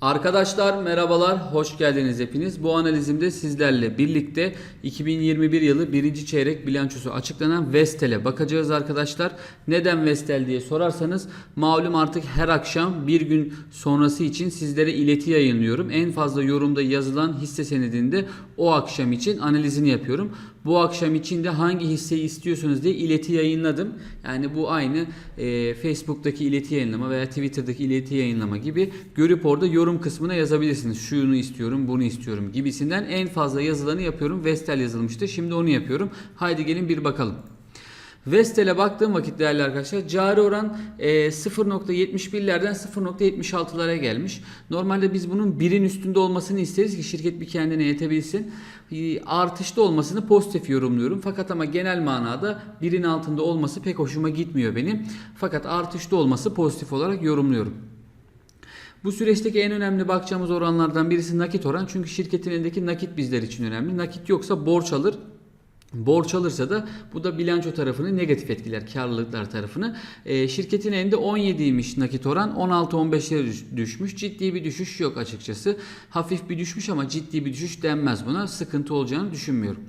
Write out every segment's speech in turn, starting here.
Arkadaşlar merhabalar, hoş geldiniz hepiniz. Bu analizimde sizlerle birlikte 2021 yılı birinci çeyrek bilançosu açıklanan Vestel'e bakacağız arkadaşlar. Neden Vestel diye sorarsanız malum artık her akşam bir gün sonrası için sizlere ileti yayınlıyorum. En fazla yorumda yazılan hisse senedinde o akşam için analizini yapıyorum. Bu akşam için de hangi hisseyi istiyorsunuz diye ileti yayınladım. Yani bu aynı e, Facebook'taki ileti yayınlama veya Twitter'daki ileti yayınlama gibi görüp orada yorum kısmına yazabilirsiniz. Şunu istiyorum, bunu istiyorum gibisinden en fazla yazılanı yapıyorum. Vestel yazılmıştı. Şimdi onu yapıyorum. Haydi gelin bir bakalım. Vestel'e baktığım vakit değerli arkadaşlar cari oran e, 0.71'lerden 0.76'lara gelmiş. Normalde biz bunun birin üstünde olmasını isteriz ki şirket bir kendine yetebilsin. E, Artışta olmasını pozitif yorumluyorum. Fakat ama genel manada birin altında olması pek hoşuma gitmiyor benim. Fakat artışta olması pozitif olarak yorumluyorum. Bu süreçteki en önemli bakacağımız oranlardan birisi nakit oran. Çünkü şirketin elindeki nakit bizler için önemli. Nakit yoksa borç alır. Borç alırsa da bu da bilanço tarafını negatif etkiler, karlılıklar tarafını. Ee, şirketin elinde 17'ymiş nakit oran, 16-15'lere düş- düşmüş. Ciddi bir düşüş yok açıkçası. Hafif bir düşmüş ama ciddi bir düşüş denmez buna. Sıkıntı olacağını düşünmüyorum.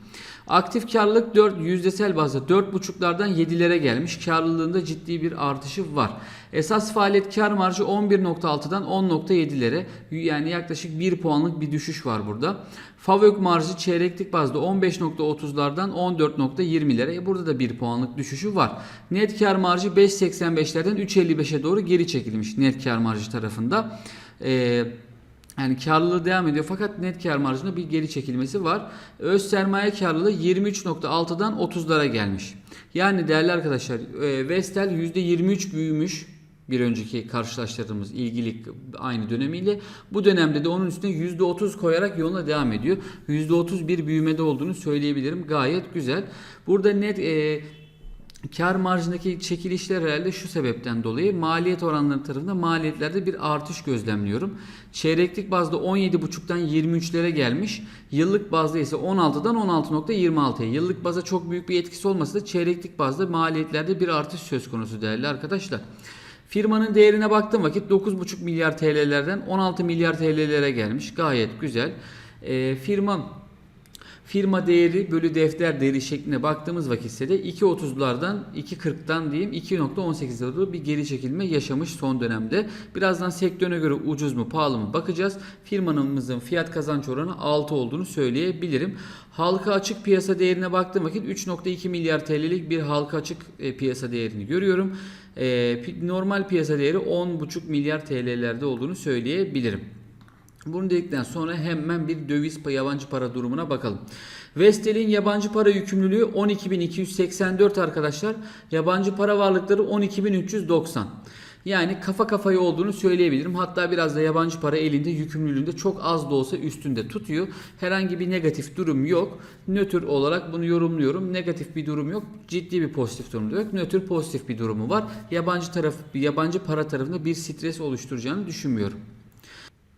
Aktif karlılık 4 yüzdesel bazda 4.5'lardan 7'lere gelmiş. Karlılığında ciddi bir artışı var. Esas faaliyet kar marjı 11.6'dan 10.7'lere yani yaklaşık 1 puanlık bir düşüş var burada. Favök marjı çeyreklik bazda 15.30'lardan 14.20'lere. E burada da 1 puanlık düşüşü var. Net kar marjı 5.85'lerden 3.55'e doğru geri çekilmiş net kar marjı tarafında. Eee yani karlılığı devam ediyor fakat net kar marjında bir geri çekilmesi var. Öz sermaye karlılığı 23.6'dan 30'lara gelmiş. Yani değerli arkadaşlar e, Vestel %23 büyümüş bir önceki karşılaştırdığımız ilgili aynı dönemiyle. Bu dönemde de onun üstüne %30 koyarak yoluna devam ediyor. %30 bir büyümede olduğunu söyleyebilirim. Gayet güzel. Burada net e, Kar marjındaki çekilişler herhalde şu sebepten dolayı maliyet oranları tarafında maliyetlerde bir artış gözlemliyorum. Çeyreklik bazda 17.5'tan 23'lere gelmiş. Yıllık bazda ise 16'dan 16.26'ya. Yıllık baza çok büyük bir etkisi olmasa da çeyreklik bazda maliyetlerde bir artış söz konusu değerli arkadaşlar. Firmanın değerine baktığım vakit 9.5 milyar TL'lerden 16 milyar TL'lere gelmiş. Gayet güzel. Ee, firma Firma değeri bölü defter değeri şeklinde baktığımız vakit ise de 2.30'lardan 2.40'dan diyeyim 2.18'lere doğru bir geri çekilme yaşamış son dönemde. Birazdan sektörüne göre ucuz mu pahalı mı bakacağız. Firmanımızın fiyat kazanç oranı 6 olduğunu söyleyebilirim. Halka açık piyasa değerine baktığım vakit 3.2 milyar TL'lik bir halka açık e, piyasa değerini görüyorum. E, normal piyasa değeri 10.5 milyar TL'lerde olduğunu söyleyebilirim. Bunu dedikten sonra hemen bir döviz yabancı para durumuna bakalım. Vestel'in yabancı para yükümlülüğü 12.284 arkadaşlar. Yabancı para varlıkları 12.390. Yani kafa kafaya olduğunu söyleyebilirim. Hatta biraz da yabancı para elinde yükümlülüğünde çok az da olsa üstünde tutuyor. Herhangi bir negatif durum yok. Nötr olarak bunu yorumluyorum. Negatif bir durum yok. Ciddi bir pozitif durum yok. Nötr pozitif bir durumu var. Yabancı taraf yabancı para tarafında bir stres oluşturacağını düşünmüyorum.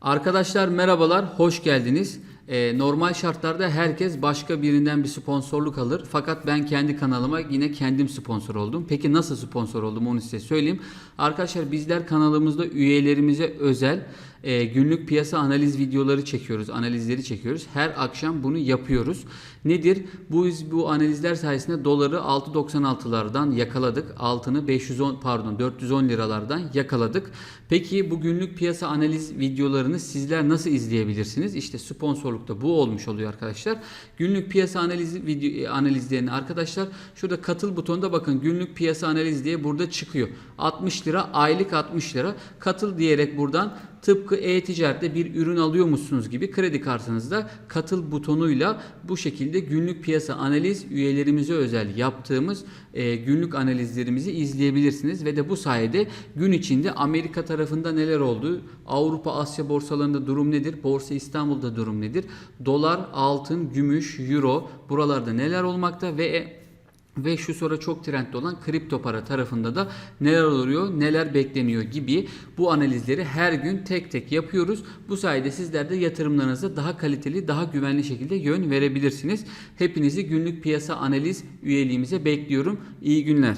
Arkadaşlar merhabalar, hoş geldiniz. Ee, normal şartlarda herkes başka birinden bir sponsorluk alır. Fakat ben kendi kanalıma yine kendim sponsor oldum. Peki nasıl sponsor oldum onu size söyleyeyim. Arkadaşlar bizler kanalımızda üyelerimize özel e, günlük piyasa analiz videoları çekiyoruz, analizleri çekiyoruz. Her akşam bunu yapıyoruz. Nedir? Bu bu analizler sayesinde doları 6.96'lardan yakaladık. Altını 510 pardon 410 liralardan yakaladık. Peki bu günlük piyasa analiz videolarını sizler nasıl izleyebilirsiniz? İşte sponsorlukta bu olmuş oluyor arkadaşlar. Günlük piyasa analizi video analizlerini arkadaşlar şurada katıl butonunda bakın günlük piyasa analiz diye burada çıkıyor. 60 lira aylık 60 lira. Katıl diyerek buradan tıpkı e-ticarette bir ürün alıyormuşsunuz gibi kredi kartınızda katıl butonuyla bu şekilde günlük piyasa analiz üyelerimize özel yaptığımız e, günlük analizlerimizi izleyebilirsiniz. Ve de bu sayede gün içinde Amerika tarafında neler oldu, Avrupa, Asya borsalarında durum nedir, Borsa İstanbul'da durum nedir, dolar, altın, gümüş, euro buralarda neler olmakta? Ve ve şu sıra çok trendde olan kripto para tarafında da neler oluyor, neler bekleniyor gibi bu analizleri her gün tek tek yapıyoruz. Bu sayede sizler de yatırımlarınıza daha kaliteli, daha güvenli şekilde yön verebilirsiniz. Hepinizi günlük piyasa analiz üyeliğimize bekliyorum. İyi günler.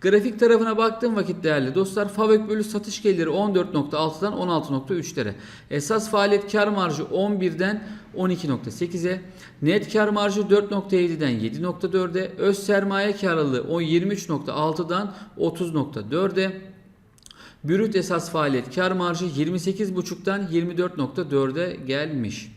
Grafik tarafına baktığım vakit değerli dostlar FAVÖK bölü satış geliri 14.6'dan 16.3'lere. Esas faaliyet kar marjı 11'den 12.8'e. Net kar marjı 4.7'den 7.4'e. Öz sermaye karlılığı o 23.6'dan 30.4'e. Brüt esas faaliyet kar marjı 28.5'tan 24.4'e gelmiş.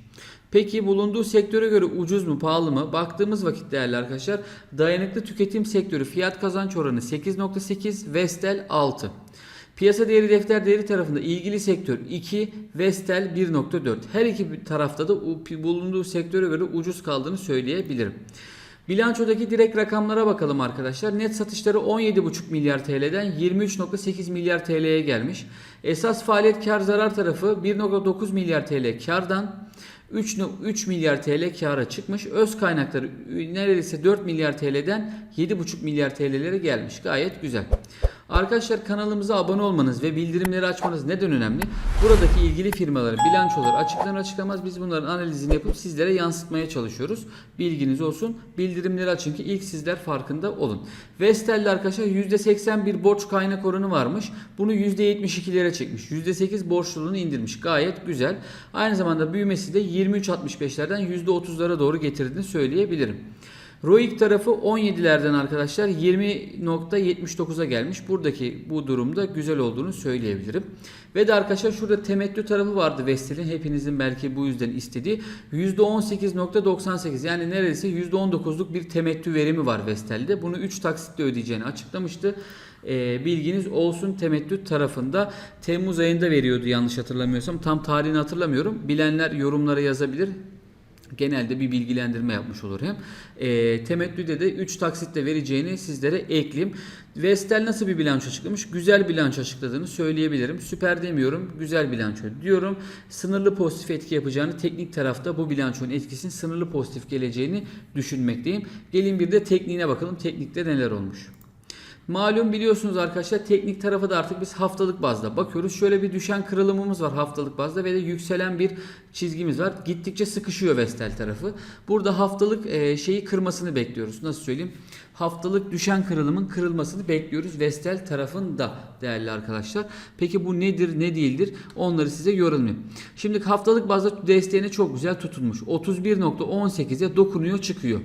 Peki bulunduğu sektöre göre ucuz mu pahalı mı? Baktığımız vakit değerli arkadaşlar dayanıklı tüketim sektörü fiyat kazanç oranı 8.8 Vestel 6. Piyasa değeri defter değeri tarafında ilgili sektör 2 Vestel 1.4. Her iki tarafta da bulunduğu sektöre göre ucuz kaldığını söyleyebilirim. Bilançodaki direkt rakamlara bakalım arkadaşlar. Net satışları 17,5 milyar TL'den 23,8 milyar TL'ye gelmiş. Esas faaliyet kar zarar tarafı 1,9 milyar TL kardan 3, 3 milyar TL kâra çıkmış. Öz kaynakları neredeyse 4 milyar TL'den 7,5 milyar TL'lere gelmiş. Gayet güzel. Arkadaşlar kanalımıza abone olmanız ve bildirimleri açmanız neden önemli? Buradaki ilgili firmaların bilançoları açıklanır açıklamaz biz bunların analizini yapıp sizlere yansıtmaya çalışıyoruz. Bilginiz olsun. Bildirimleri açın ki ilk sizler farkında olun. Vestel'de arkadaşlar %81 borç kaynak oranı varmış. Bunu %72'lere çekmiş. %8 borçluluğunu indirmiş. Gayet güzel. Aynı zamanda büyümesi de 23.65'lerden %30'lara doğru getirdiğini söyleyebilirim. ROIC tarafı 17'lerden arkadaşlar 20.79'a gelmiş. Buradaki bu durumda güzel olduğunu söyleyebilirim. Ve de arkadaşlar şurada temettü tarafı vardı Vestel'in. Hepinizin belki bu yüzden istediği. %18.98 yani neredeyse %19'luk bir temettü verimi var Vestel'de. Bunu 3 taksitle ödeyeceğini açıklamıştı. Ee, bilginiz olsun temettü tarafında Temmuz ayında veriyordu yanlış hatırlamıyorsam. Tam tarihini hatırlamıyorum. Bilenler yorumlara yazabilir genelde bir bilgilendirme yapmış olur hem. E, temettüde de 3 taksitle vereceğini sizlere ekleyeyim. Vestel nasıl bir bilanço açıklamış? Güzel bilanço açıkladığını söyleyebilirim. Süper demiyorum. Güzel bilanço diyorum. Sınırlı pozitif etki yapacağını teknik tarafta bu bilançonun etkisinin sınırlı pozitif geleceğini düşünmekteyim. Gelin bir de tekniğine bakalım. Teknikte neler olmuş. Malum biliyorsunuz arkadaşlar teknik tarafı da artık biz haftalık bazda bakıyoruz. Şöyle bir düşen kırılımımız var haftalık bazda ve de yükselen bir çizgimiz var. Gittikçe sıkışıyor Vestel tarafı. Burada haftalık şeyi kırmasını bekliyoruz. Nasıl söyleyeyim? Haftalık düşen kırılımın kırılmasını bekliyoruz Vestel tarafında değerli arkadaşlar. Peki bu nedir ne değildir? Onları size yorumlayayım. Şimdi haftalık bazda desteğine çok güzel tutulmuş. 31.18'e dokunuyor çıkıyor.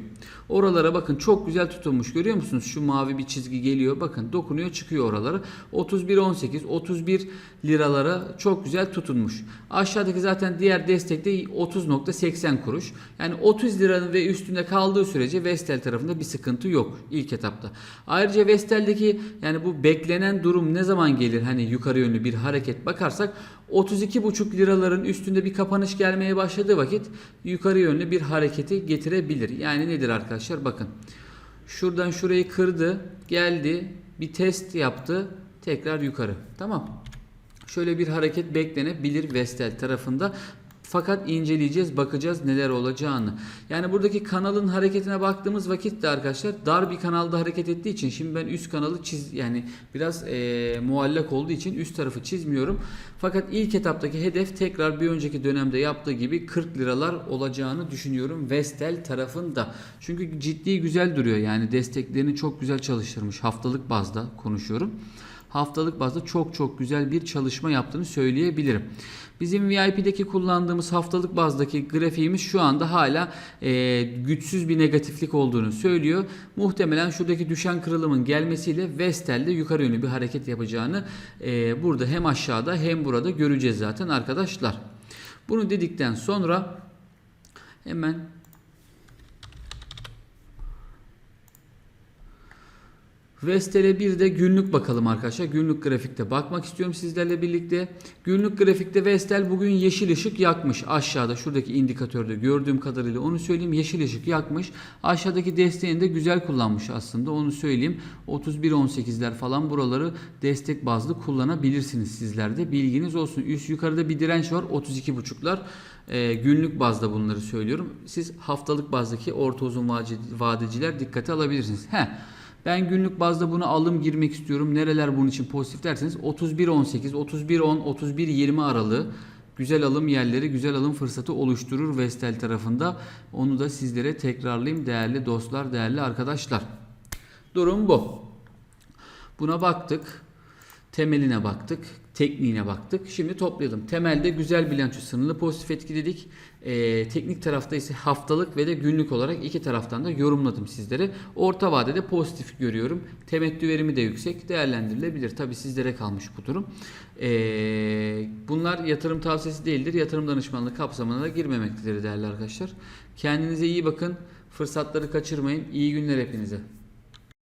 Oralara bakın çok güzel tutulmuş. Görüyor musunuz? Şu mavi bir çizgi geliyor. Bakın dokunuyor çıkıyor oralara. 31.18 31 liralara çok güzel tutunmuş. Aşağıdaki zaten diğer destekte 30.80 kuruş. Yani 30 liranın ve üstünde kaldığı sürece Vestel tarafında bir sıkıntı yok ilk etapta. Ayrıca Vestel'deki yani bu beklenen durum ne zaman gelir? Hani yukarı yönlü bir hareket bakarsak 32,5 liraların üstünde bir kapanış gelmeye başladığı vakit yukarı yönlü bir hareketi getirebilir. Yani nedir arkadaşlar? Bakın. Şuradan şurayı kırdı, geldi, bir test yaptı, tekrar yukarı. Tamam. Şöyle bir hareket beklenebilir Vestel tarafında. Fakat inceleyeceğiz, bakacağız neler olacağını. Yani buradaki kanalın hareketine baktığımız vakit de arkadaşlar dar bir kanalda hareket ettiği için şimdi ben üst kanalı çiz yani biraz e, muallak olduğu için üst tarafı çizmiyorum. Fakat ilk etaptaki hedef tekrar bir önceki dönemde yaptığı gibi 40 liralar olacağını düşünüyorum Vestel tarafında. Çünkü ciddi güzel duruyor yani desteklerini çok güzel çalıştırmış haftalık bazda konuşuyorum haftalık bazda çok çok güzel bir çalışma yaptığını söyleyebilirim. Bizim VIP'deki kullandığımız haftalık bazdaki grafiğimiz şu anda hala e, güçsüz bir negatiflik olduğunu söylüyor. Muhtemelen şuradaki düşen kırılımın gelmesiyle Vestel'de yukarı yönlü bir hareket yapacağını e, burada hem aşağıda hem burada göreceğiz zaten arkadaşlar. Bunu dedikten sonra hemen Vestel'e bir de günlük bakalım arkadaşlar. Günlük grafikte bakmak istiyorum sizlerle birlikte. Günlük grafikte Vestel bugün yeşil ışık yakmış. Aşağıda şuradaki indikatörde gördüğüm kadarıyla onu söyleyeyim. Yeşil ışık yakmış. Aşağıdaki desteğini de güzel kullanmış aslında. Onu söyleyeyim. 31-18'ler falan buraları destek bazlı kullanabilirsiniz sizler de. Bilginiz olsun. Üst yukarıda bir direnç var. 32,5'lar. Ee, günlük bazda bunları söylüyorum. Siz haftalık bazdaki orta uzun vadeciler dikkate alabilirsiniz. He. Ben günlük bazda bunu alım girmek istiyorum. Nereler bunun için pozitif derseniz 31.18, 31.10, 31.20 aralığı güzel alım yerleri, güzel alım fırsatı oluşturur Vestel tarafında. Onu da sizlere tekrarlayayım değerli dostlar, değerli arkadaşlar. Durum bu. Buna baktık. Temeline baktık. Tekniğine baktık. Şimdi toplayalım. Temelde güzel bilanço sınırlı pozitif etki dedik. Ee, teknik tarafta ise haftalık ve de günlük olarak iki taraftan da yorumladım sizlere. Orta vadede pozitif görüyorum. Temettü verimi de yüksek. Değerlendirilebilir. Tabi sizlere kalmış bu durum. Ee, bunlar yatırım tavsiyesi değildir. Yatırım danışmanlığı kapsamına da girmemektedir değerli arkadaşlar. Kendinize iyi bakın. Fırsatları kaçırmayın. İyi günler hepinize.